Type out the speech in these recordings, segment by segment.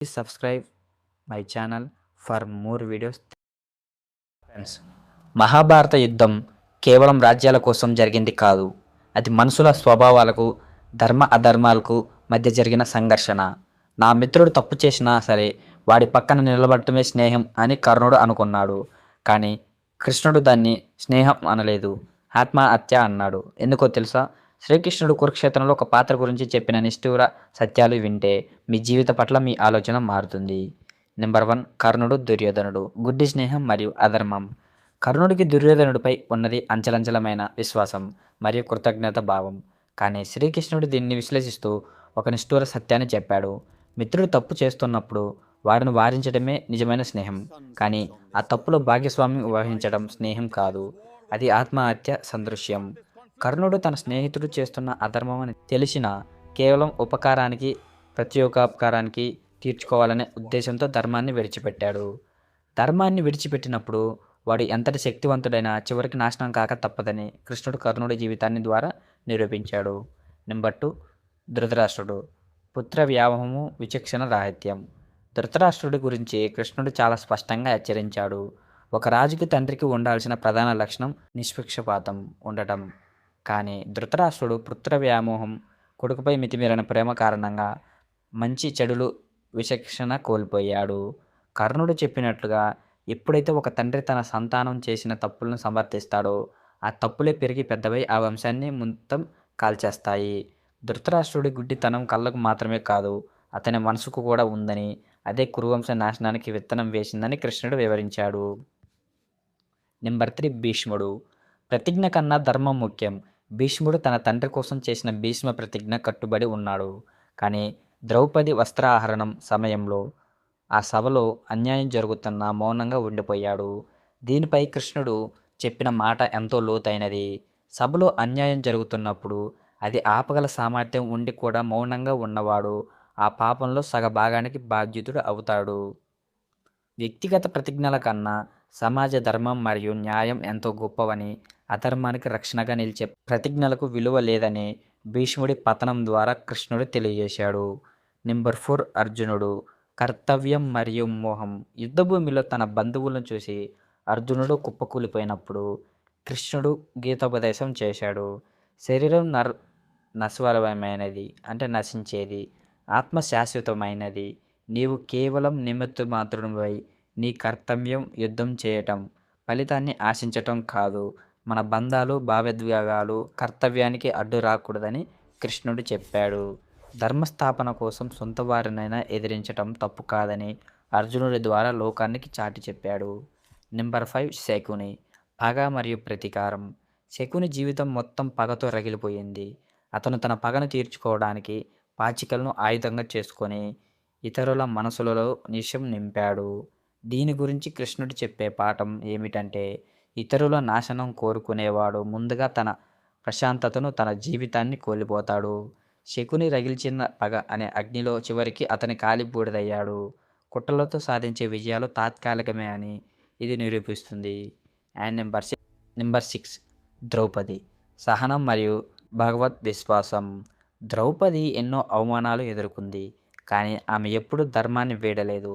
Please subscribe my channel for more videos friends Mahabharata యుద్ధం కేవలం రాజ్యాల కోసం జరిగింది కాదు. అది మనుషుల స్వభావాలకు ధర్మ అధర్మాలకు మధ్య జరిగిన సంఘర్షణ. నా మిత్రుడు తప్పు చేసినా సరే వాడి పక్కన నిలబడటమే స్నేహం అని కర్ణుడు అనుకున్నాడు. కానీ కృష్ణుడు దాన్ని స్నేహం అనలేదు. ఆత్మహత్య అన్నాడు. ఎందుకో తెలుసా? శ్రీకృష్ణుడు కురుక్షేత్రంలో ఒక పాత్ర గురించి చెప్పిన నిష్ఠూర సత్యాలు వింటే మీ జీవిత పట్ల మీ ఆలోచన మారుతుంది. నెంబర్ వన్ కర్ణుడు దుర్యోధనుడు. గుడ్డి స్నేహం మరియు అధర్మం. కర్ణుడికి దుర్యోధనుడిపై ఉన్నది అంచలంచలమైన విశ్వాసం మరియు కృతజ్ఞత భావం. కానీ శ్రీకృష్ణుడు దీన్ని విశ్లేషిస్తూ ఒక నిష్ఠూర సత్యాన్ని చెప్పాడు. మిత్రుడు తప్పు చేస్తున్నప్పుడు వారిని వారించడమే నిజమైన స్నేహం. కానీ ఆ తప్పులో భాగస్వామ్యం వహించడం స్నేహం కాదు. అది ఆత్మహత్య సందృశ్యం. కర్ణుడు తన స్నేహితుడు చేస్తున్న అధర్మం అని తెలిసిన కేవలం ఉపకారానికి ప్రత్యేకోపకారానికి తీర్చుకోవాలనే ఉద్దేశంతో ధర్మాన్ని విడిచిపెట్టాడు. ధర్మాన్ని విడిచిపెట్టినప్పుడు వాడు ఎంతటి శక్తివంతుడైనా చివరికి నాశనం కాక తప్పదని కృష్ణుడు కర్ణుడి జీవితాన్ని ద్వారా నిరూపించాడు. నెంబర్ టూ ధృతరాష్ట్రుడు. పుత్ర వ్యామోహము విచక్షణ రాహిత్యం. ధృతరాష్ట్రుడి గురించి కృష్ణుడు చాలా స్పష్టంగా హెచ్చరించాడు. ఒక రాజుకి తండ్రికి ఉండాల్సిన ప్రధాన లక్షణం నిష్పక్షపాతం ఉండటం. కానీ ధృతరాష్ట్రుడు పుత్ర వ్యామోహం కొడుకుపై మితిమీరిన ప్రేమ కారణంగా మంచి చెడులు విచక్షణ కోల్పోయాడు. కర్ణుడు చెప్పినట్లుగా ఎప్పుడైతే ఒక తండ్రి తన సంతానం చేసిన తప్పులను సమర్థిస్తాడో ఆ తప్పులే పెరిగి పెద్దవై ఆ వంశాన్ని మొత్తం కాల్చేస్తాయి. ధృతరాష్ట్రుడి గుడ్డితనం కళ్ళకు మాత్రమే కాదు అతని మనసుకు కూడా ఉందని అదే కురువంశ నాశనానికి విత్తనం వేసిందని కృష్ణుడు వివరించాడు. నెంబర్ త్రీ భీష్ముడు. ప్రతిజ్ఞ కన్నా ధర్మం ముఖ్యం. భీష్ముడు తన తండ్రి కోసం చేసిన భీష్మ ప్రతిజ్ఞ కట్టుబడి ఉన్నాడు. కానీ ద్రౌపది వస్త్రాహరణం సమయంలో ఆ సభలో అన్యాయం జరుగుతున్న మౌనంగా ఉండిపోయాడు. దీనిపై కృష్ణుడు చెప్పిన మాట ఎంతో లోతైనది. సభలో అన్యాయం జరుగుతున్నప్పుడు అది ఆపగల సామర్థ్యం ఉండి కూడా మౌనంగా ఉన్నవాడు ఆ పాపంలో సగభాగానికి బాధ్యుతుడు అవుతాడు. వ్యక్తిగత ప్రతిజ్ఞల కన్నా సమాజ ధర్మం మరియు న్యాయం ఎంతో గొప్పవని అధర్మానికి రక్షణగా నిలిచే ప్రతిజ్ఞలకు విలువ లేదని భీష్ముడి పతనం ద్వారా కృష్ణుడు తెలియజేశాడు. నెంబర్ ఫోర్ అర్జునుడు. కర్తవ్యం మరియు మోహం యుద్ధభూమిలో తన బంధువులను చూసి అర్జునుడు కుప్పకూలిపోయినప్పుడు కృష్ణుడు గీతోపదేశం చేశాడు. శరీరం నర్ నశ్వరమైనది అంటే నశించేది ఆత్మ శాశ్వతమైనది. నీవు కేవలం నిమిత్త మాత్రమై నీ కర్తవ్యం యుద్ధం చేయటం. ఫలితాన్ని ఆశించటం కాదు. మన బంధాలు భావోద్వేగాలు కర్తవ్యానికి అడ్డు రాకూడదని కృష్ణుడు చెప్పాడు. ధర్మస్థాపన కోసం సొంత వారినైనా ఎదిరించటం తప్పు కాదని అర్జునుడి ద్వారా లోకానికి చాటి చెప్పాడు. Number five Shakuni. పగ మరియు ప్రతీకారం. శకుని జీవితం మొత్తం పగతో రగిలిపోయింది. అతను తన పగను తీర్చుకోవడానికి పాచికలను ఆయుధంగా చేసుకొని ఇతరుల మనసులలో నిషం నింపాడు. దీని గురించి కృష్ణుడు చెప్పే పాఠం ఏమిటంటే ఇతరుల నాశనం కోరుకునేవాడు ముందుగా తన ప్రశాంతతను తన జీవితాన్ని కోల్పోతాడు. శకుని రగిల్చిన పగ అనే అగ్నిలో చివరికి అతని కాలిబూడిదయ్యాడు కుట్రలతో సాధించే విజయాలు తాత్కాలికమే అని ఇది నిరూపిస్తుంది. And number six number six Draupadi. సహనం మరియు భగవత్ విశ్వాసం. ద్రౌపది ఎన్నో అవమానాలు ఎదుర్కొంది కానీ ఆమె ఎప్పుడు ధర్మాన్ని వీడలేదు.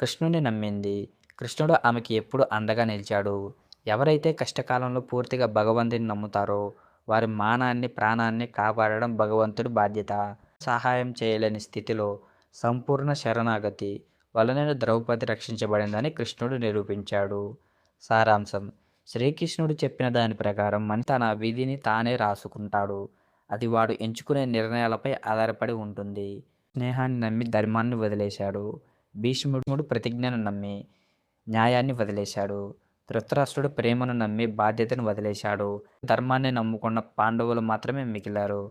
కృష్ణుని నమ్మింది. కృష్ణుడు ఆమెకి ఎప్పుడు అండగా నిలిచాడు. ఎవరైతే కష్టకాలంలో పూర్తిగా భగవంతుని నమ్ముతారో వారి మానాన్ని ప్రాణాన్ని కాపాడడం భగవంతుడి బాధ్యత. సహాయం చేయలేని స్థితిలో సంపూర్ణ శరణాగతి వలన ద్రౌపది రక్షించబడిందని కృష్ణుడు నిరూపించాడు. సారాంశం. శ్రీకృష్ణుడు చెప్పిన దాని ప్రకారం మన తన విధిని తానే రాసుకుంటాడు. అది వాడు ఎంచుకునే నిర్ణయాలపై ఆధారపడి ఉంటుంది. స్నేహాన్ని నమ్మి ధర్మాన్ని వదిలేశాడు. భీష్ముడు ప్రతిజ్ఞను నమ్మి న్యాయాన్ని వదిలేశాడు. ధృతరాష్ట్రుడు ప్రేమను నమ్మి బాధ్యతను వదిలేశాడు. ధర్మాన్ని నమ్ముకున్న పాండవులు మాత్రమే మిగిలారు.